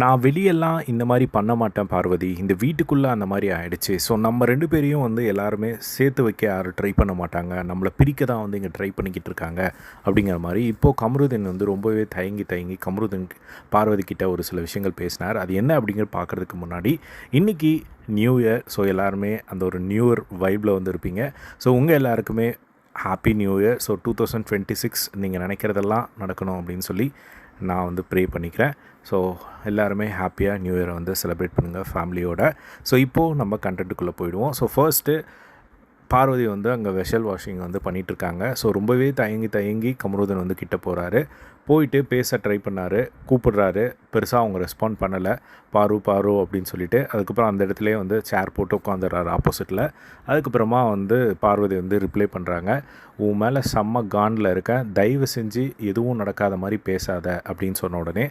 நான் வெளியெல்லாம் இந்த மாதிரி பண்ண மாட்டேன் பார்வதி. இந்த வீட்டுக்குள்ளே அந்த மாதிரி ஆகிடுச்சு ஸோ நம்ம ரெண்டு பேரையும் வந்து எல்லாருமே சேர்த்து வைக்க யாரும் ட்ரை பண்ண மாட்டாங்க. நம்மளை பிரிக்க தான் வந்து இங்கே ட்ரை பண்ணிக்கிட்டு இருக்காங்க. அப்படிங்கிற மாதிரி இப்போது கமருதீன் வந்து ரொம்பவே தயங்கி தயங்கி கமருதீன் பார்வதி கிட்ட ஒரு சில விஷயங்கள் பேசினார். அது என்ன அப்படிங்கிற பார்க்குறதுக்கு முன்னாடி இன்றைக்கி நியூ இயர் ஸோ எல்லாருமே அந்த ஒரு நியூ இயர் வைப்பில் வந்து இருப்பீங்க. ஸோ உங்கள் எல்லாருக்குமே happy new year so two thousand twenty six நீங்கள் நினைக்கிறதெல்லாம் நடக்கணும் அப்படின்னு சொல்லி நான் வந்து ப்ரே பண்ணிக்கிறேன். ஸோ எல்லாருமே ஹாப்பியாக நியூ இயரை வந்து செலிப்ரேட் பண்ணுங்கள் ஃபேமிலியோட ஸோ இப்போது நம்ம கண்டென்ட்டுக்குள்ளே போயிடுவோம். ஸோ ஃபர்ஸ்ட்டு பார்வதி வந்து அங்கே வெஷல் வாஷிங் வந்து பண்ணிகிட்ருக்காங்க ஸோ ரொம்பவே தயங்கி தயங்கி கமருதன் வந்து கிட்ட போகிறாரு போயிட்டு பேச ட்ரை பண்ணார் கூப்பிடுறாரு. பெருசாக அவங்க ரெஸ்பாண்ட் பண்ணலை. பாரு பாரு அப்படின்னு சொல்லிட்டு அதுக்கப்புறம் அந்த இடத்துலயே வந்து சேர் போட்டு உட்காந்துடுறாரு ஆப்போசிட்டில் அதுக்கப்புறமா வந்து பார்வதி வந்து ரிப்ளை பண்ணுறாங்க உன் மேலே செம்ம காண்டில் இருக்க. தயவு செஞ்சு எதுவும் நடக்காத மாதிரி பேசாத அப்படின்னு சொன்ன உடனே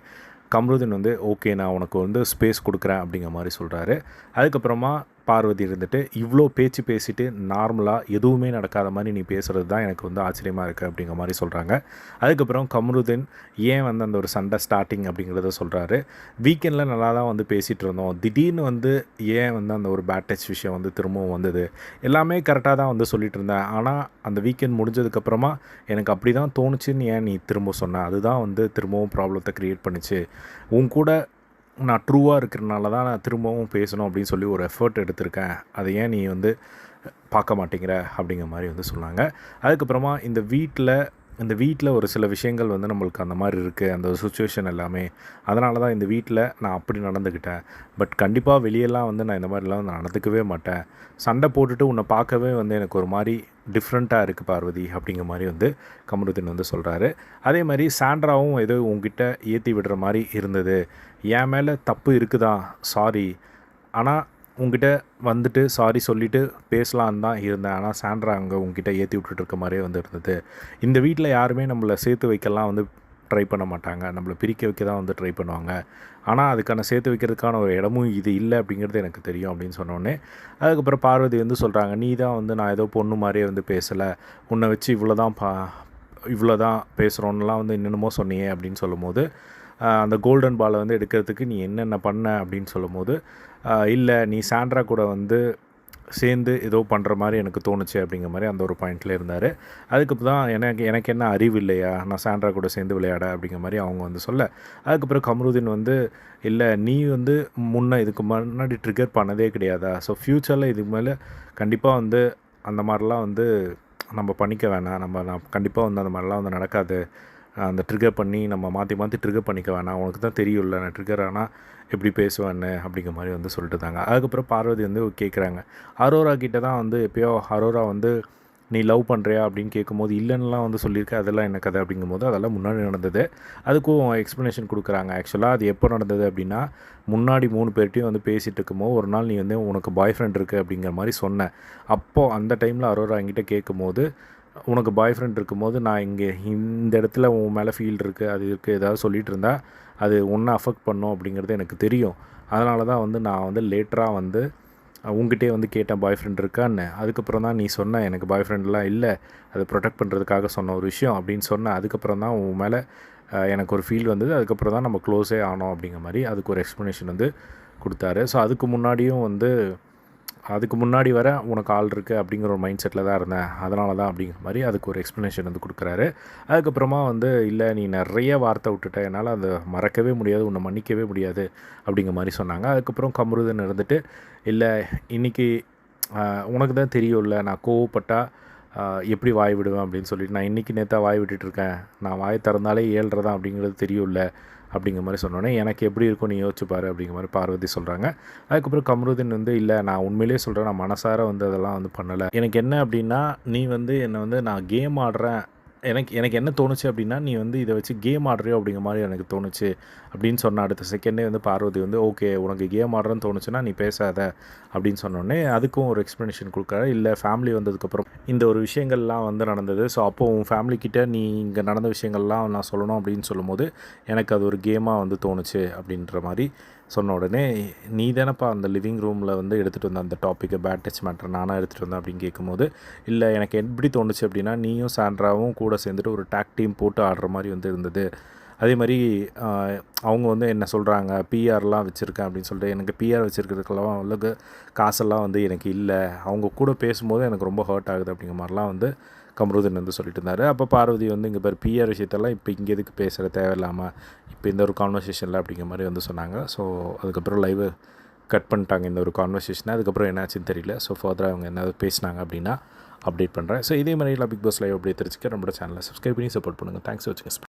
கம்ருதீன் வந்து ஓகே நான் உனக்கு வந்து ஸ்பேஸ் கொடுக்குறேன் அப்படிங்கிற மாதிரி சொல்கிறாரு அதுக்கப்புறமா பார்வதி இருந்துட்டு இவ்வளோ பேச்சு பேசிட்டு நார்மலாக எதுவுமே நடக்காத மாதிரி நீ பேசுகிறது தான் எனக்கு வந்து ஆச்சரியமாக இருக்குது அப்படிங்கிற மாதிரி சொல்கிறாங்க அதுக்கப்புறம் கமருதீன் ஏன் வந்து அந்த ஒரு சண்டை ஸ்டார்டிங் அப்படிங்கிறத சொல்கிறாரு வீக்கெண்டில் நல்லா தான் வந்து பேசிகிட்டு இருந்தோம். திடீர்னு வந்து ஏன் வந்து அந்த ஒரு பேட் டச் விஷயம் வந்து திரும்பவும் வந்தது? எல்லாமே கரெக்டாக தான் வந்து சொல்லிட்டு இருந்தேன். ஆனால் அந்த வீக்கெண்ட் முடிஞ்சதுக்கப்புறமா எனக்கு அப்படி தான் தோணுச்சுன்னு ஏன் நீ திரும்ப சொன்ன? அதுதான் வந்து திரும்பவும் ப்ராப்ளத்தை க்ரியேட் பண்ணிச்சு. உன் கூட நான் ட்ரூவாக இருக்கிறனால தான் நான் திரும்பவும் பேசணும் அப்படின்னு சொல்லி ஒரு எஃபர்ட் எடுத்திருக்கேன். அதை ஏன் நீ வந்து பார்க்க மாட்டேங்கிற அப்படிங்கிற மாதிரி வந்து சொன்னாங்க. அதுக்கப்புறமா இந்த வீட்டில் இந்த வீட்டில் ஒரு சில விஷயங்கள் வந்து நம்மளுக்கு அந்த மாதிரி இருக்குது அந்த சுச்சுவேஷன் எல்லாமே. அதனால தான் இந்த வீட்டில் நான் அப்படி நடந்துக்கிட்டேன். பட் கண்டிப்பாக வெளியெல்லாம் வந்து நான் இந்த மாதிரிலாம் நான் நடந்துக்கவே மாட்டேன். சண்டை போட்டுட்டு உன்னை பார்க்கவே வந்து எனக்கு ஒரு மாதிரி டிஃப்ரெண்ட்டாக இருக்குது பார்வதி அப்படிங்கிற மாதிரி வந்து கமருதீன் வந்து சொல்கிறாரு அதே மாதிரி சாண்ட்ராவும் ஏதோ உங்ககிட்ட ஏற்றி விடுற மாதிரி இருந்தது. என் மேலே தப்பு இருக்குதா? சாரி ஆனால் உங்ககிட்ட வந்துட்டு சாரி சொல்லிவிட்டு பேசலான்னு தான் இருந்தேன். ஆனால் சாண்ட்ரா அங்கே உங்ககிட்ட ஏற்றி விட்டுட்டு இருக்க மாதிரியே வந்து இருந்தது. இந்த வீட்டில் யாருமே நம்மளை சேர்த்து வைக்கலாம் வந்து ட்ரை பண்ண மாட்டாங்க. நம்மளை பிரிக்க வைக்க தான் வந்து ட்ரை பண்ணுவாங்க. ஆனால் அதுக்கான சேர்த்து வைக்கிறதுக்கான ஒரு இடமும் இது இல்லை அப்படிங்கிறது எனக்கு தெரியும் அப்படின்னு சொன்னோடனே அதுக்கப்புறம் பார்வதி வந்து சொல்கிறாங்க நீ தான் வந்து நான் ஏதோ பொண்ணு மாதிரியே வந்து பேசலை. உன்னை வச்சு இவ்வளோ தான் பா இவ்வளோ தான் பேசுகிறோன்னெலாம் வந்து என்னென்னமோ சொன்னியே அப்படின்னு சொல்லும்போது அந்த கோல்டன் பாலை வந்து எடுக்கிறதுக்கு நீ என்னென்ன பண்ண? அப்படின்னு சொல்லும்போது இல்லை நீ சாண்ட்ரா கூட வந்து சேர்ந்து ஏதோ பண்ணுற மாதிரி எனக்கு தோணுச்சு அப்படிங்கிற மாதிரி அந்த ஒரு பாயிண்டில் இருந்தார். அதுக்கப்புறம் தான் எனக்கு எனக்கு என்ன அறிவு இல்லையா? நான் சாண்ட்ரா கூட சேர்ந்து விளையாட அப்படிங்கிற மாதிரி அவங்க வந்து சொல்ல. அதுக்கப்புறம் கமருதீன் வந்து இல்லை நீ வந்து முன்னே இதுக்கு முன்னாடி ட்ரிகர் பண்ணதே கிடையாதா? ஸோ ஃப்யூச்சரில் இதுக்கு மேலே கண்டிப்பாக வந்து அந்த மாதிரிலாம் வந்து நம்ம பண்ணிக்க வேணாம். நம்ம நான் கண்டிப்பாக வந்து அந்த மாதிரிலாம் வந்து நடக்காது. அந்த ட்ரிகர் பண்ணி நம்ம மாற்றி மாற்றி ட்ரிகர் பண்ணிக்க வேணாம். உனக்கு தான் தெரியும்ல நான் ட்ரிகர் ஆனால் எப்படி பேசுவேன்னு அப்படிங்கிற மாதிரி வந்து சொல்லிட்டு தாங்க அதுக்கப்புறம் பார்வதி வந்து கேட்குறாங்க அரோரா கிட்ட தான் வந்து எப்பயோ அரோரா வந்து நீ லவ் பண்ணுறியா அப்படின்னு கேட்கும்போது இல்லைன்னுலாம் வந்து சொல்லியிருக்க அதெல்லாம் என்ன கதை? அப்படிங்கும்போது அதெல்லாம் முன்னாடி நடந்தது. அதுக்கும் எக்ஸ்ப்ளனேஷன் கொடுக்குறாங்க. ஆக்சுவலாக அது எப்போ நடந்தது அப்படின்னா முன்னாடி மூணு பேர்ட்டையும் வந்து பேசிகிட்டு இருக்கும்போது ஒரு நாள் நீ வந்து உனக்கு பாய் ஃப்ரெண்ட் இருக்குது அப்படிங்கிற மாதிரி சொன்னேன் அப்போது அந்த டைமில் அரோரா என்கிட்ட கேட்கும்போது உனக்கு பாய் ஃப்ரெண்ட் இருக்கும்போது நான் இங்கே இந்த இடத்துல உன் மேலே ஃபீல் இருக்குது அது இருக்குது ஏதாவது சொல்லிகிட்டு இருந்தா அது ஒன்றை அஃபெக்ட் பண்ணும் அப்படிங்கிறது எனக்கு தெரியும். அதனால தான் வந்து நான் வந்து லேட்டராக வந்து உங்ககிட்டே வந்து கேட்டேன் பாய் ஃப்ரெண்ட் இருக்கான்னு. அதுக்கப்புறம் தான் நீ சொன்ன எனக்கு பாய் ஃப்ரெண்ட்லாம் இல்லை அதை ப்ரொடெக்ட் பண்ணுறதுக்காக சொன்ன ஒரு விஷயம் அப்படின்னு சொன்ன. அதுக்கப்புறம் தான் உன் மேலே எனக்கு ஒரு ஃபீல் வந்தது. அதுக்கப்புறம் தான் நம்ம க்ளோஸே ஆனோம் அப்படிங்கிற மாதிரி அதுக்கு ஒரு எக்ஸ்ப்ளனேஷன் வந்து கொடுத்தாரு. ஸோ அதுக்கு முன்னாடியும் வந்து அதுக்கு முன்னாடி வர உனக்கு ஆள் இருக்குது அப்படிங்கிற ஒரு மைண்ட் செட்டில் தான் இருந்தேன். அதனால தான் அப்படிங்கிற மாதிரி அதுக்கு ஒரு எக்ஸ்ப்ளனேஷன் வந்து கொடுக்குறாரு. அதுக்கப்புறமா வந்து இல்லை நீ நிறைய வார்த்தை விட்டுட்ட. என்னால் அதை மறக்கவே முடியாது. உன்னை மன்னிக்கவே முடியாது. அப்படிங்கிற மாதிரி சொன்னாங்க. அதுக்கப்புறம் கமருதன் இருந்துட்டு இல்லை இன்றைக்கி உனக்கு தான் தெரியும்ல. நான் கோவப்பட்டால் எப்படி வாய் விடுவேன் அப்படின்னு சொல்லிட்டு நான் இன்றைக்கி நேற்றா வாய் விட்டுட்டு இருக்கேன். நான் வாய் திறந்தாலே ஏழ்ரை தான் அப்படிங்கிறது தெரியும்ல அப்படிங்கிற மாதிரி சொன்னோன்னே எனக்கு எப்படி இருக்கும் நீ யோசிச்சு அப்படிங்கிற மாதிரி பார்வதி சொல்கிறாங்க அதுக்கப்புறம் கமருதீன் வந்து இல்லை நான் உண்மையிலேயே சொல்கிறேன் நான் மனசார வந்து அதெல்லாம் வந்து பண்ணலை. எனக்கு என்ன அப்படின்னா நீ வந்து என்னை வந்து நான் கேம் ஆடுறேன் எனக்கு எனக்கு என்ன தோணுச்சு அப்படின்னா நீ வந்து இதை வச்சு கேம் ஆடுறியோ அப்படிங்கிற மாதிரி எனக்கு தோணுச்சு அப்படின்னு சொன்ன அடுத்த செகண்டே வந்து பார்வதி வந்து ஓகே உனக்கு கேம் ஆடுறேன்னு தோணுச்சுன்னா நீ பேசாத அப்படின்னு சொன்னோடனே அதுக்கும் ஒரு எக்ஸ்ப்ளனேஷன் கொடுக்குறாரு. இல்லை ஃபேமிலி வந்ததுக்கப்புறம் இந்த ஒரு விஷயங்கள்லாம் வந்து நடந்தது. ஸோ அப்போது உன் ஃபேமிலிக்கிட்ட நீ இங்கே நடந்த விஷயங்கள்லாம் நான் சொல்லணும் அப்படின்னு சொல்லும்போது எனக்கு அது ஒரு கேமாக வந்து தோணுச்சு அப்படின்ற மாதிரி சொன்ன உடனே நீ தானப்பா அந்த லிவிங் ரூமில் வந்து எடுத்துகிட்டு வந்த அந்த டாப்பிக்கை பேட் டச் மேட்டர் நானாக எடுத்துகிட்டு வந்தேன்? அப்படின்னு கேட்கும்போது இல்லை எனக்கு எப்படி தோணுச்சு அப்படின்னா நீயும் சாண்ட்ராவும் கூட சேர்ந்துட்டு ஒரு டேக் டீம் போட்டு ஆடுற மாதிரி வந்து இருந்தது. அதே மாதிரி அவங்க வந்து என்ன சொல்கிறாங்க பிஆர்லாம் வச்சுருக்கேன் அப்படின்னு சொல்லிட்டு எனக்கு பிஆர் வச்சுருக்கிறதுக்கெல்லாம் அவ்வளோக்கு காசெல்லாம் வந்து எனக்கு இல்லை. அவங்க கூட பேசும்போது எனக்கு ரொம்ப ஹர்ட் ஆகுது அப்படிங்கிற மாதிரிலாம் வந்து கமருதன் வந்து சொல்லிட்டு இருந்தார். அப்போ பார்வதி வந்து இங்கே பேர் பிஆர் விஷயத்தெல்லாம் இப்போ இங்கே எதுக்கு பேசுகிற தேவையில்லாமல் இப்போ இந்த ஒரு கான்வர்சேஷனில் அப்படிங்கிற மாதிரி வந்து சொன்னாங்க. ஸோ அதுக்கப்புறம் லைவ் கட் பண்ணிட்டாங்க இந்த ஒரு கான்வர்சேஷனை அதுக்கப்புறம் என்னாச்சுன்னு தெரியல. ஸோ ஃபர்தராக அவங்க என்ன பேசினாங்க அப்படின்னா அப்டேட் பண்ணுறேன் ஸோ இதே மாதிரி பிக் பாஸ் லைவ் அப்படியே தெரிஞ்சுக்க நம்மளோட சேனலை சப்ஸ்கிரைப் பண்ணி சப்போர்ட் பண்ணுங்கள் தேங்க்ஸ் வச்சுங்க